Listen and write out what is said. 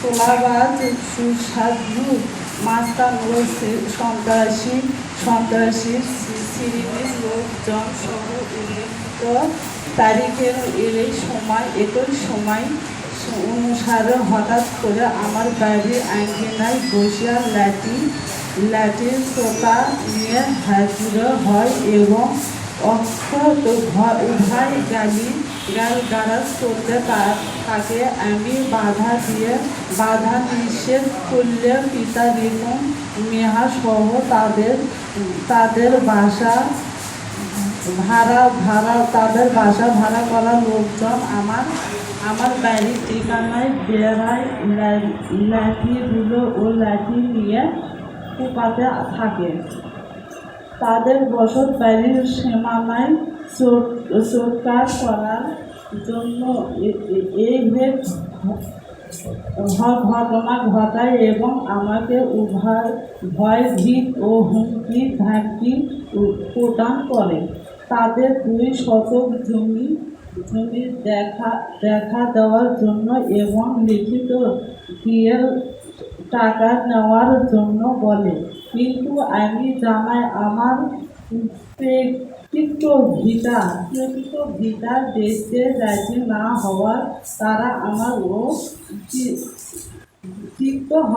তোলাবাজ সুস্বাদু মাস্তান সন্ত্রাসী সন্ত্রাসী শ্রেণির লোকজন সহ উল্লিখিত তারিখের এই সময় একই সময় অনুসারে হঠাৎ করে আমার বাড়ির আঙ্গিনায় বসিয়া লাঠি লাঠির টোকা নিয়ে হাজির হয় এবং অক্ষত উভয় গালি গাল গালাজ করতে তা- তাকে আমি বাধা দিয়ে, বাধা নিষেধ করলে পিতা রিপন মেহা সহ তাদের তাদের বাসা ভাড়া ভাড়া, তাদের বাসা ভাড়া করা লোকজন আমার আমার বাড়ির ঠিকানায় বেড়ায় লাঠিগুলো ও লাঠি নিয়ে কুপাতে থাকে। তাদের বসত বাড়ির সীমানায় চোটকার করার জন্য এই ঘটনা ঘটায় এবং আমাকে উভয় ভয়, ভীত ও হুমকি ধামকি প্রদান করে। তাদের দুই শতক জমি জমি দেখা দেখা দেওয়ার জন্য এবং লিখিত দিয়ে টাকা নেওয়ার জন্য বলে। কিন্তু আমি জামাই আমার ব্যক্তিত্ব ভিতা ব্যক্তিত্ব ভিতা দেখতে রাজি না হওয়ার তারা আমার ও চিত্ত